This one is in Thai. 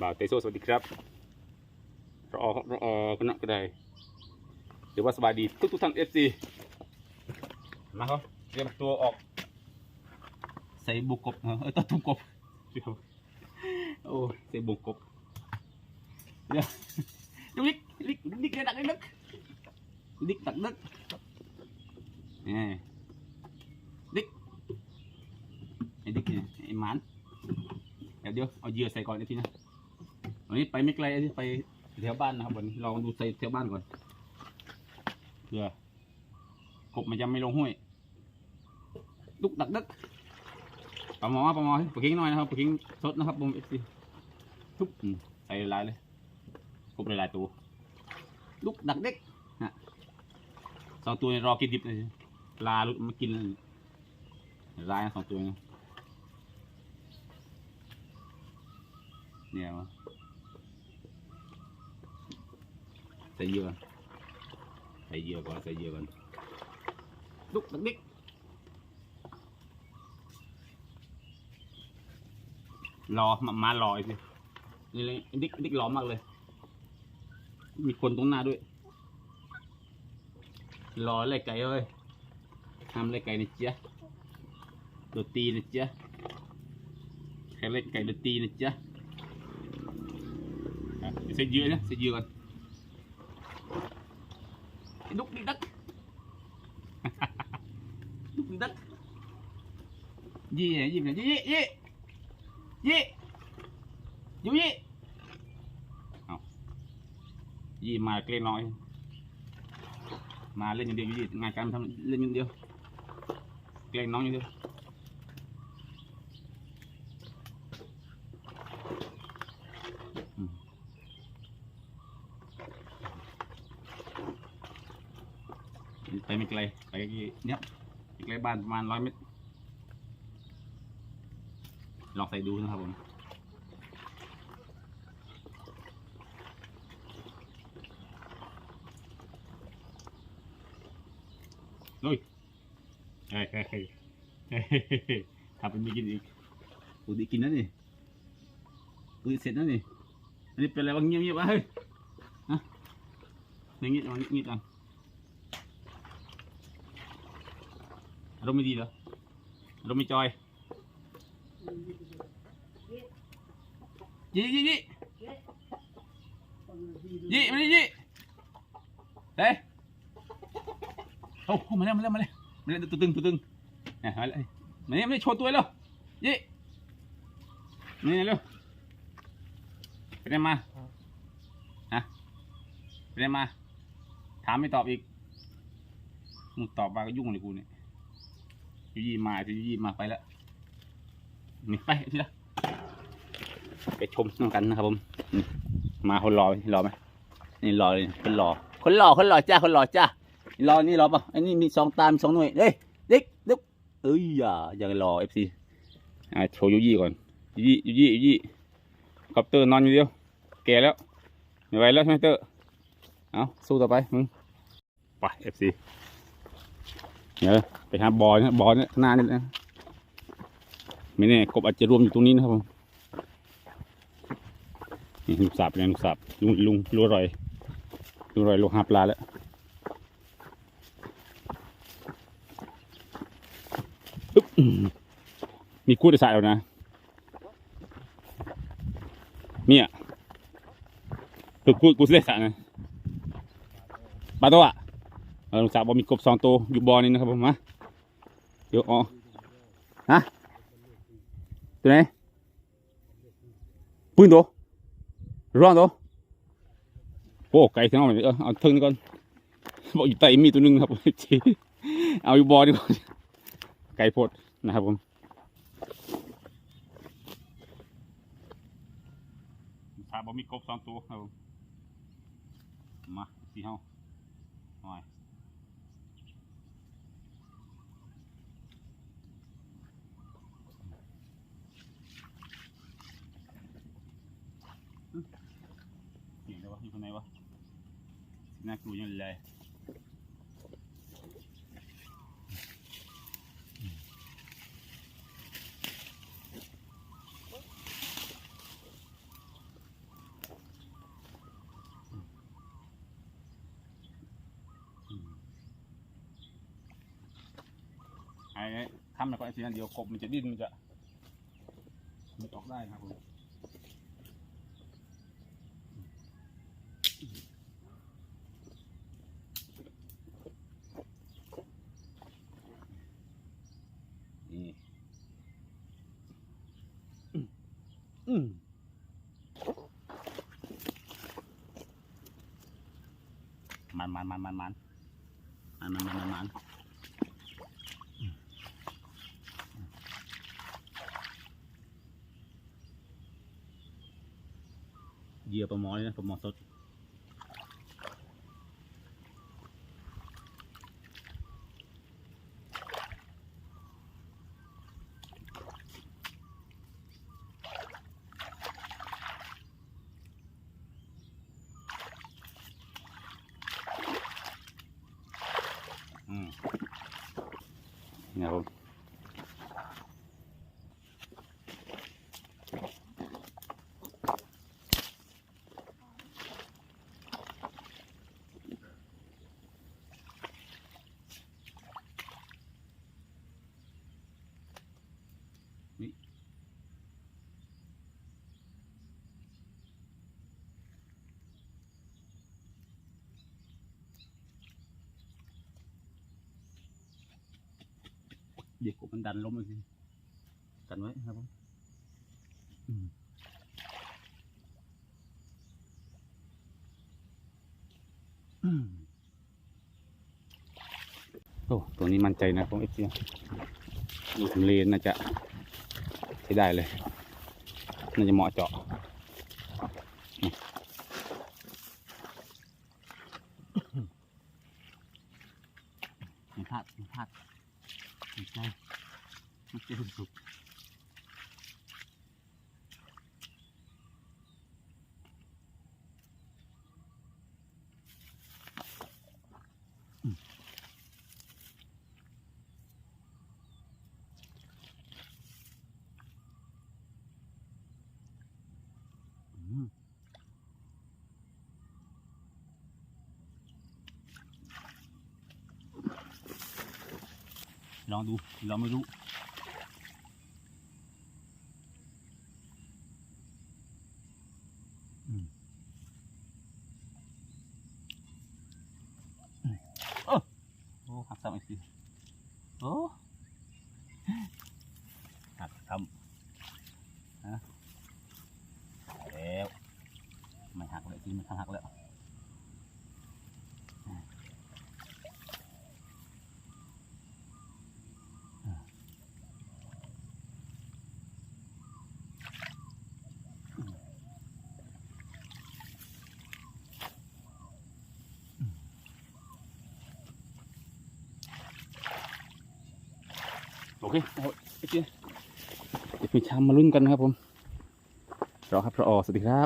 บ่าวเตโซสวัสดีครับรอรอคณะก็ได้เดี๋ยวว่าสบายดีทุกทุกท่านเอฟซีมาครับเตรียมตัวออก ใส่บุกกบเออตัวตุ้มกบโอ้ใส่บุกกบเดี๋ยวดูลิกลิกลิกกระดักไอ้นึกลิกตักนึกนี่ลิกไอ้ลิกเนี่ยไอ้มันเดี๋ยวเดี๋ยวเอาเหยื่อใส่ก่อนไอ้ทีนะ วันนี้ไปไม่ไกลไอ้ที่ไปแถวบ้านนะครับวันนี้ลองดูใส่แถวบ้านก่อนเผื่อกบมันจะไม่ลงห้วยลุกดักดึกปลาหมอปลาหมอปลาเค็งหน่อยนะครับปลาเค็งสดนะครับผมเอฟซีทุบใส่หลายเลยกบหลายตัวลูกดักเด็กนะสองตัวรอกินดิบเลยปลาลุกมากินลยร้ายสองตัวนี้เนี่ยวะ ใส่เหยื่อใส่เยื่อก่อนใส่เยื่อก่อนลูกดักเด็กรอมามารอสินี่เลยดิกดิกรอมากเลย มีคนตรงหน้าด้วย รอเลยไก่เอ้ยทำเลยไก่นะจ๊ะดนตีนะจ๊ะใครเล่นไก่ดตีนะจ๊ะอ่เดี๋ยวใส่เยอะนะใส่เยอะก่อน ไอ้ดุกดิกดักดุกดิกดักยี่เนี่ยยี่เนี่ยยี่ยี่ยี่ยี่อยู่ยี่เอายี่มาเกรงน้อย มาเล่นอย่างเดียวอยู่ยี่งานการทำเล่นอย่างเดียว เกรงน้องอย่างเดียวอืมไปไม่ไกลไป เนี้ยไม่ไกลบ้านประมาณร้อยเมตร ลองใส่ดูนะครับผมลุยเฮ้ยเฮ้ยเฮ้ยเฮ้ยเฮ้ยทำเป็นไม่กินอีกกูได้กินแล้วนี่กูเสร็จแล้วนี่อันนี้เป็นอะไรวะเงียบเงียบๆวะเฮ้ยฮะอย่างงี้อย่างงี้จัง อารมณ์ไม่ดีเหรออารมณ์ไม่จอยยี่ยี่ยี่ยี่มาดิยี่เฮ้ยโอ้โหมาแล้วมาแล้วมาแล้วมาแล้วตัวตึงตัวตึงเนี่ยมาแล้วมาเนี่ยมาเนี่ยโชว์ตัวแล้วยี่นี่เร็วไปไหนมาฮะไปไหนมา ถามไม่ตอบอีกมึงตอบมาก็ยุ่งเลยกูเนี่ย ยูยี่มายูยี่มาไปแล้วนี่ไปทีละไปชมน้ำกันนะครับผมนี่มาคนรอรอไหมนี่รอเลยคนรอคนรอคนรอจ้าคนรอจ้ารอนี่รอป่ะไอ้นี่มีสองตามสองหน่วยเฮ้ยเด็กเด็กเอ้ยอย่ายังรอเอฟซีอ่าโชว์ยูยี่ก่อนยูยี่ยูยี่ยูยี่คอปเตอร์นอนอยู่เดียวแก่แล้วไม่ไหวแล้วใช่ไหมเตอร์เอาสู้ต่อไปมึงไปเอฟซี เดี๋ยวไปหาบอลนะบอลเนี่ยข้างหน้านี่นะไม่แน่กบอาจจะรวมอยู่ตรงนี้นะครับผมนี่ลูกสาบเป็นไงลูกสาบลุงลุงลุงอร่อยลุงอร่อยลงหาปลาแล้วมีกู้ได้สายแล้วนะเนี่ยคือกู้กูได้สายนะปลาตัวอะ ลูกสาวบอกมีกบสองตัวอยู่บ่อนี่นะครับผมมาเดี๋ยวอ๋อฮะตัวไหนปืนตัวร้อนตัวโอ้ไก่ทั้งเอาเลยเออเอาเทิงก่อนบอกอยู่ใต้มีตัวหนึงครับเอาอยู่บอดีกว่าไก่พดนะครับผมถ้าบ่มีกบสองตัวครับผมมาสีเฮาหน่อยะอยู่ข้างในวะน่ากลัวยังเลยไอ้ทำแล้วก็ไอ้ทีนั้นเดียวกบมันจะดิ้นมันจะมันออกได้ครับผม มันมันมันมันมันมันมันมันมันมันเหยื่อปลาหมอเลยนะปลาหมอสด you know, เด็กกบมันดันล้มเลยสิดันไว้ครับผมโอ้ตัวนี้มั่นใจนะผมเอฟซีดูทำเลน่าจะใช้ได้เลย น่าจะเหมาะเจาะอืมไม่พลาดไม่พลาด ใกล้ที่เจอสุก ลองดูลองไม่รู้โอ้โอ้หักซ้ำอีกทีโอ้หักซ้ำฮะแล้วไม่หักเลยทีมันหักแล้วโอเคเอาโอเคเดี๋ยวมีชามมาลุ้นกันนะครับผมรอครับรอสวัสดีครับ